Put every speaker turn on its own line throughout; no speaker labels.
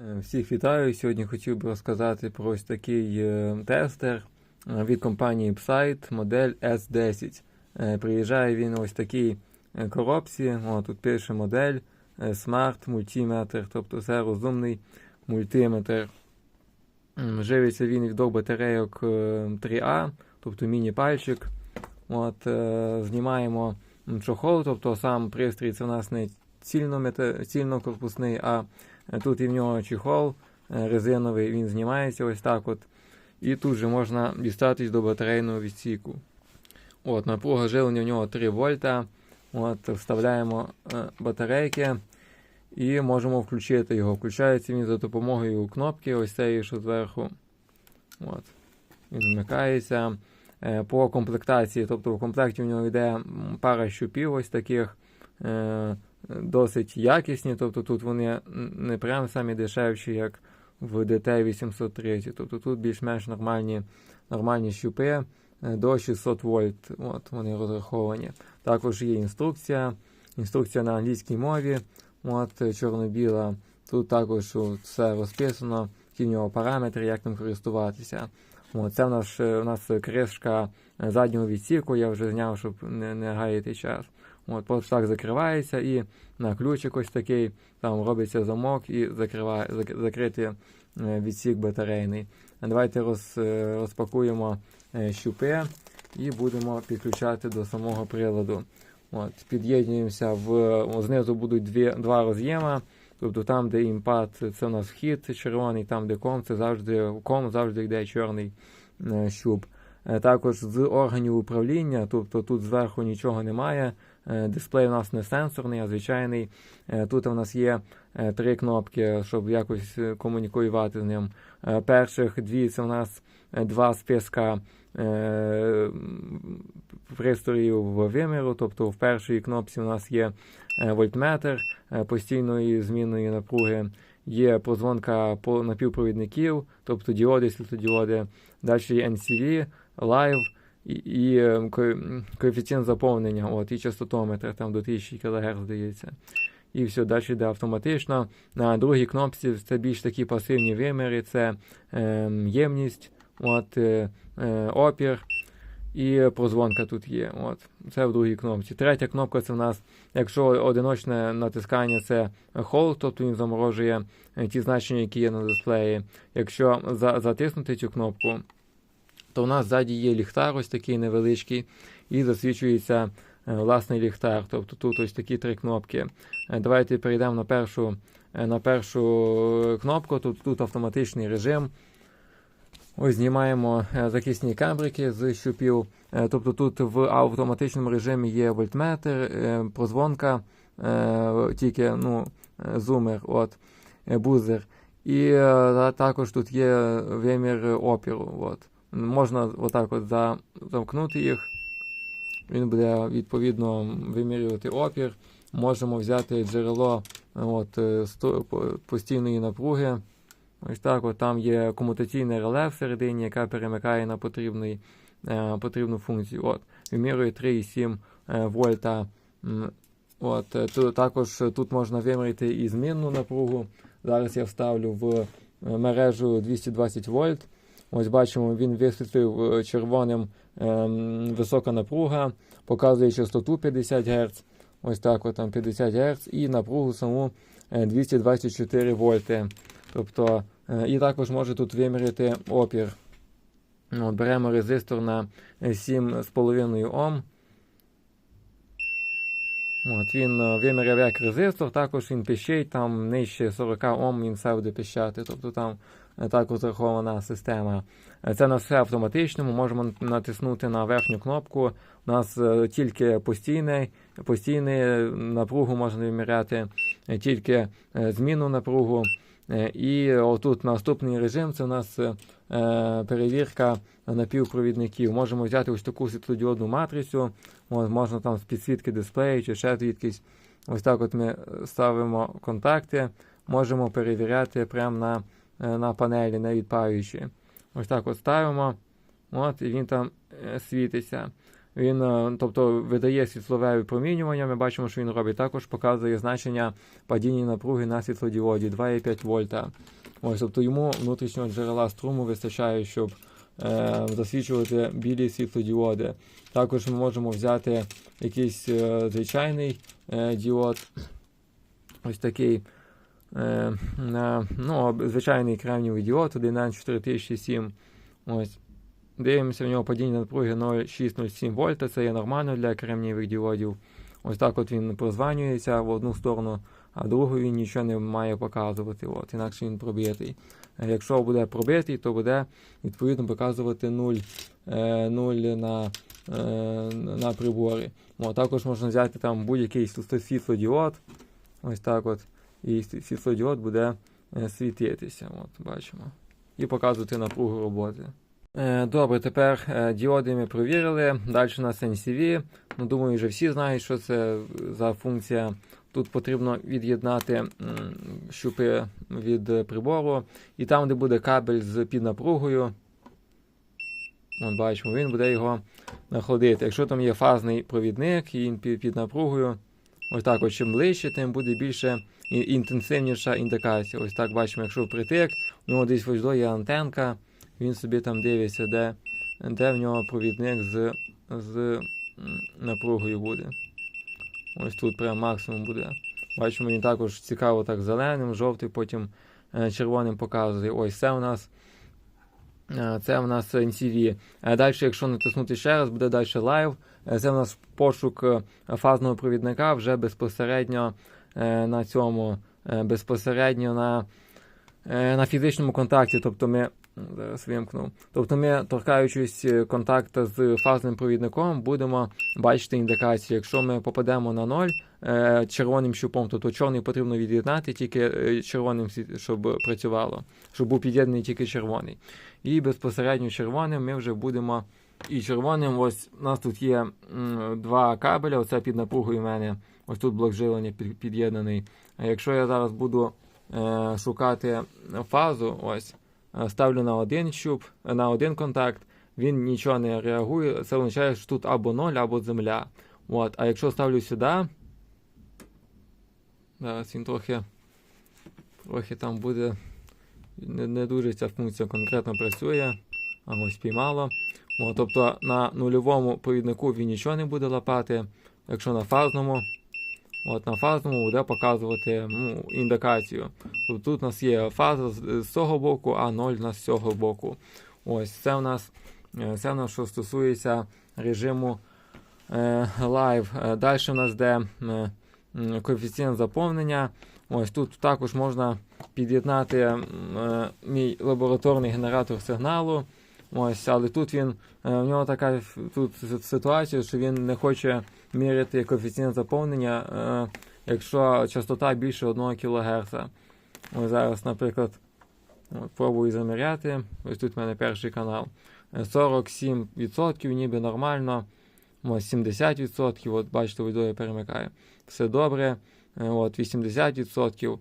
Е, Всіх вітаю. Сьогодні хотів би розказати про ось такий е, тестер е, від компанії Psite, модель S10. Е, Приїжджає він ось в такій коробці. О, тут пише модель Smart Multimeter, тобто це розумний мультиметр. Живиться він від двох батарейок е, 3А, тобто міні-пальчик. От, знімаємо чохол, тобто сам пристрій це у нас не цільно- цільнокорпусний, а Тут і в нього чехол е, резиновий, він знімається ось так от. І тут же можна дістатись до батарейного відсіку. От, Напруга живлення в нього 3 вольта. От, Вставляємо е, батарейки і можемо включити його. Включається він за допомогою кнопки, ось цієї, що зверху. От. Він вмикається. Е, По комплектації, тобто в комплекті в нього йде пара щупів ось таких. Е, досить якісні, тобто тут вони не прям самі дешевші, як в DT830. Тобто тут більш-менш нормальні, нормальні щупи е, до 600 вольт. От вони розраховані. Також є інструкція. Інструкція на англійській мові. От чорно-біла. Тут також все розписано, які в нього параметри, як ним користуватися. От, це в нас, е, у нас кришка е, заднього відсіку, я вже зняв, щоб не, не гаяти час. От, просто закривається і на ключик ось такий, там робиться замок і закриває, зак- закритий е, відсік батарейний. Давайте роз, е, розпакуємо е, щупи і будемо підключати до самого приладу. От, під'єднуємося в знизу будуть дві, два роз'єма. Тобто там, де імпад, це у нас вхід червоний, там, де ком, це завжди ком завжди йде чорний щуп. Також з органів управління, тобто тут зверху нічого немає. Е, Дисплей у нас не сенсорний, а звичайний. Е, Тут у нас є е, три кнопки, щоб якось комунікувати з ним. Перших дві це у нас два списка пристроїв виміру. Тобто в першій кнопці у нас є вольтметр постійної змінної напруги. Є прозвонка напівпровідників, тобто діоди, світлодіоди. Далі є NCV, Live і, і е, ко- м, коефіцієнт заповнення, от, і частотометр там до 1000 кГц, здається. І все, далі йде автоматично. На другій кнопці це більш такі пасивні виміри, це е, ємність, от, е, е, опір і прозвонка тут є. От. Це в другій кнопці. Третя кнопка це в нас, якщо одиночне натискання, це hold, тобто він заморожує е, ті значення, які є на дисплеї. Якщо за, затиснути цю кнопку, то у нас ззаді є ліхтар, ось такий невеличкий, і засвічується е, власний ліхтар. Тобто тут ось такі три кнопки. Е, Давайте перейдемо на першу, е, на першу кнопку. Тут, тут автоматичний режим. Ось знімаємо захисні камбрики з щупів. Тобто тут в автоматичному режимі є вольтметр, прозвонка, тільки ну, зумер, от, бузер. І також тут є вимір опіру. От. Можна отак от замкнути їх. Він буде відповідно вимірювати опір. Можемо взяти джерело е, от, е, постійної напруги. Ось так, от там є комутаційне реле всередині, яка перемикає на потрібний, е, потрібну функцію. От, вимірює 3,7 е, вольта. От, також тут можна виміряти і змінну напругу. Зараз я вставлю в мережу 220 вольт. Ось бачимо, він висвітлив е, червоним ем, висока напруга, показує частоту 50 Гц. Ось так, от там 50 Гц, і напругу саму е, 224 вольти. Тобто, е, і також може тут виміряти опір. Ну, От, беремо резистор на е, 7,5 Ом. От, він е, виміряв як резистор, також він пищить, там нижче 40 Ом він все буде пищати. Тобто там е, так розрахована система. Е, Це на все автоматичному. Можемо натиснути на верхню кнопку. У нас е, тільки постійний, постійний напругу можна виміряти, е, тільки е, змінну напругу. Е, І отут наступний режим це у нас е, перевірка напівпровідників. Можемо взяти ось таку світлодіодну матрицю, можна там з підсвітки дисплею чи ще звідкись. Ось так от ми ставимо контакти, можемо перевіряти прямо на, е, на панелі, не відпаючи. Ось так от ставимо, от, і він там е, світиться. Він е, тобто видає світлове випромінювання. Ми бачимо, що він робить. Також показує значення падіння напруги на світлодіоді 2,5 вольта. Ось, тобто йому внутрішнього джерела струму вистачає, щоб е, засвічувати білі світлодіоди. Також ми можемо взяти якийсь е, звичайний е, діод. Ось такий е, на, ну, звичайний кремнівий діод 1N4007. Ось. Дивимося, в нього падіння напруги 0,607 вольта, це є нормально для кремнієвих діодів. Ось так от він прозванюється в одну сторону, а другу він нічого не має показувати. От, Інакше він пробитий. Якщо буде пробитий, то буде відповідно показувати 0, 0 на на приборі. От, Також можна взяти там будь-який світлодіод. Ось так от. І світлодіод буде світитися. От, бачимо. І показувати напругу роботи. Е, добре, тепер е, діоди ми провірили. Далі у нас NCV. Ну, Думаю, вже всі знають, що це за функція. Тут потрібно від'єднати щупи від прибору. І там, де буде кабель з під напругою, от бачимо, він буде його находити. Якщо там є фазний провідник і він під напругою, ось так от чим ближче, тим буде більше інтенсивніша індикація. Ось так бачимо, якщо впритик, у нього десь ось є антенка він собі там дивиться, де де в нього провідник з з напругою буде. Ось тут прям максимум буде. Бачимо, він також цікаво так зеленим, жовтий, потім е, червоним показує. Ось це у нас це в нас NCV. Е, далі, якщо натиснути ще раз, буде далі лайв. Це в нас пошук фазного провідника вже безпосередньо на цьому, безпосередньо на на фізичному контакті. Тобто ми Зараз вимкнув. Тобто ми, торкаючись е, контакту з фазним провідником, будемо бачити індикацію. Якщо ми попадемо на ноль е, червоним щупом, то чорний потрібно від'єднати тільки е, червоним, щоб працювало, щоб був під'єднаний тільки червоний. І безпосередньо червоним ми вже будемо. І червоним, ось у нас тут є два кабеля, оце під напругою в мене. Ось тут блок живлення під, під'єднаний. А якщо я зараз буду е, шукати фазу, ось. Е, ставлю на один щуп, на один контакт, він нічого не реагує. Це означає, що тут або 0, або земля. От. А якщо ставлю сюди, зараз він трохи трохи там буде. Не не дуже ця функція конкретно працює. А ось піймало. От, Тобто на нульовому провіднику він нічого не буде лапати. Якщо на фазному, От На фазному буде показувати ну, індикацію. Тобто Тут у нас є фаза з, цього боку, а 0 у нас з цього боку. Ось Це у нас е, це у нас, що стосується режиму е, Live. Е, Далі у нас де е, коефіцієнт заповнення. Ось Тут також можна під'єднати е, мій лабораторний генератор сигналу. Ось, Але тут він, е, у нього така тут ситуація, що він не хоче міряти коефіцієнт заповнення, е, якщо частота більше 1 кГц. Ось Зараз, наприклад, пробую заміряти. Ось тут в мене перший канал. 47% ніби нормально. Ось 70%. От Бачите, відео перемикає. Все добре. Е, от 80%.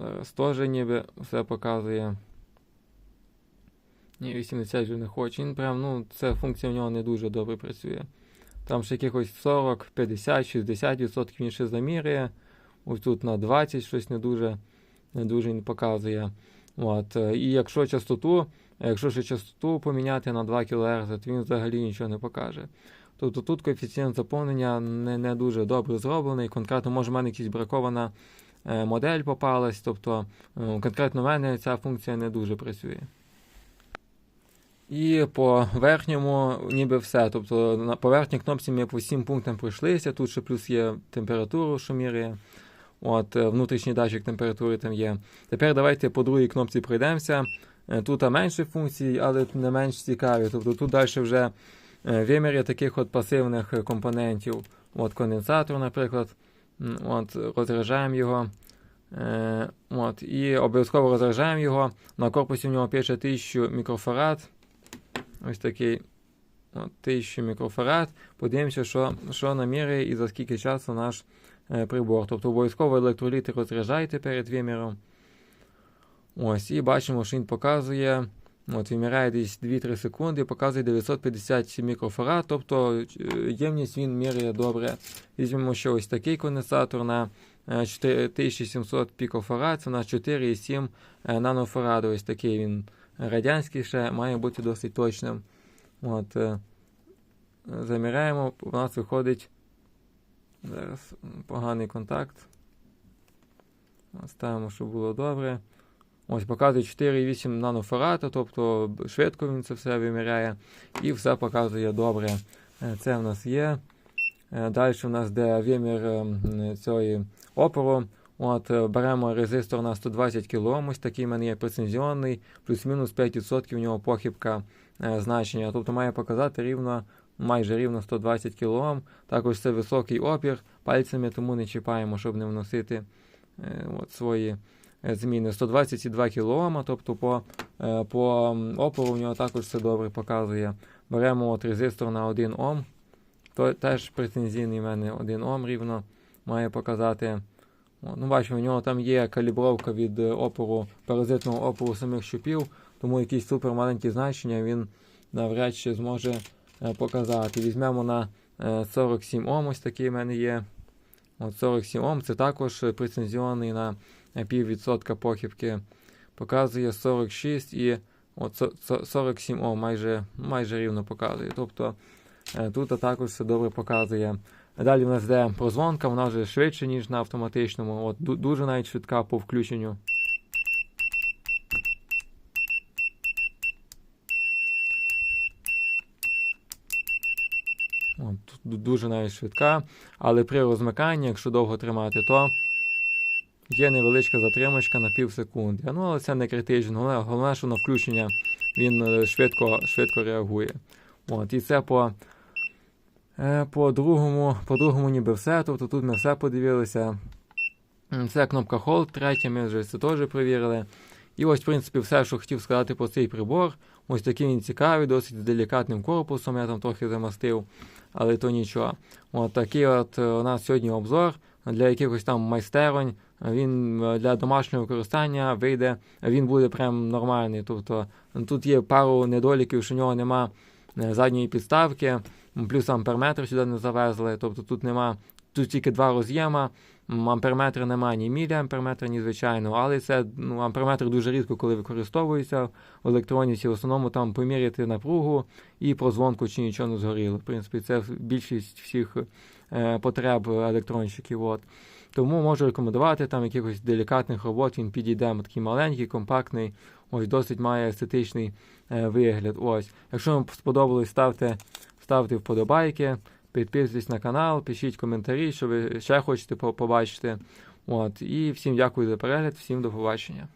Зараз теж ніби все показує. Ні, 80 вже не хоче. Він прям, ну, ця функція в нього не дуже добре працює. Там ще якихось 40, 50, 60% він ще замірює. Ось тут на 20 щось не дуже не дуже він показує. От. І якщо частоту, якщо ще частоту поміняти на 2 кГц, то він взагалі нічого не покаже. Тобто тут коефіцієнт заповнення не не дуже добре зроблений. Конкретно, може, в мене якась бракована е, модель попалась. Тобто, е, конкретно в мене ця функція не дуже працює. І по верхньому ніби все. Тобто на поверхній кнопці ми по всім пунктам пройшлися. Тут ще плюс є температуру, що міряє. От, е, Внутрішній датчик температури там є. Тепер давайте по другій кнопці пройдемося. Е, тут менше функцій, але не менш цікаві. Тобто Тут далі вже е, виміри таких от пасивних компонентів. От Конденсатор, наприклад. От, Розряджаємо його. От, І обов'язково розряджаємо його. На корпусі в нього пише 1000 мікрофарад. Ось такий от, 1000 мікрофарад. Подивимося, що що наміряє і за скільки часу наш е, прибор. Тобто обов'язково електроліти розряджайте перед виміром. Ось, І бачимо, що він показує От, виміряє десь 2-3 секунди, показує 950 мікрофарад, тобто е, ємність він міряє добре. Візьмемо ще ось такий конденсатор на е, 4700 пікофарад, це у нас 4,7 е, нанофараду. Ось такий він радянський ще, має бути досить точним. От, е, заміряємо, у нас виходить зараз поганий контакт. Ставимо, щоб було добре. Ось показує 4,8 нанофарада, тобто швидко він це все виміряє і все показує добре. Е, Це в нас є. Е, Далі в нас де вимір е, цієї опору. От, е, Беремо резистор на 120 кОм, ось такий в мене є прецензіонний, плюс-мінус 5% у нього похибка е, значення. Тобто має показати рівно, майже рівно 120 кОм. Також це високий опір, пальцями тому не чіпаємо, щоб не вносити е, от, свої е, зміни. 122 кОм, тобто по, е, по опору у нього також все добре показує. Беремо от резистор на 1 Ом. Теж претензійний в мене 1 Ом рівно має показати. Ну, бачимо, у нього там є калібровка від е, опору, паразитного опору самих щупів, тому якісь супер маленькі значення він навряд чи зможе е, показати. Візьмемо на е, 47 Ом, ось такий в мене є. От 47 Ом, це також е, прецензіонний на е, піввідсотка похибки. Показує 46 і от со- со- 47 Ом майже, майже рівно показує. Тобто е, тут також все добре показує. Далі в нас йде прозвонка, вона вже швидше, ніж на автоматичному. От, дуже навіть швидка по включенню. От, дуже навіть швидка, але при розмиканні, якщо довго тримати, то є невеличка затримочка на пів секунди. Ну, але це не критично. Головне, головне, що на включення він е, швидко, швидко реагує. От, і це по, по, другому, по другому ніби все. Тобто тут ми все подивилися. Це кнопка Hold, третя, ми вже це теж перевірили. І ось, в принципі, все, що хотів сказати про цей прибор. Ось такий він цікавий, досить делікатним корпусом, я там трохи замастив, але то нічого. От такий от е, у нас сьогодні обзор для якихось там майстеронь. Він е, для домашнього використання вийде, він буде прям нормальний. Тобто тут є пару недоліків, що в нього нема е, задньої підставки, плюс амперметр сюди не завезли. Тобто тут нема, тут тільки два роз'єма. Амперметра немає ні міліамперметра, ні звичайного, але це ну, амперметр дуже рідко, коли використовується в електроніці. В основному там поміряти напругу і прозвонку, чи нічого не згоріло. В принципі, це більшість всіх е, потреб електронщиків. От. Тому можу рекомендувати там якихось делікатних робот. Він підійде такий маленький, компактний, ось досить має естетичний е, вигляд. Ось. Якщо вам сподобалось, ставте, ставте вподобайки. Підписуйтесь на канал, пишіть коментарі, що ви ще хочете побачити. От. І всім дякую за перегляд, всім до побачення.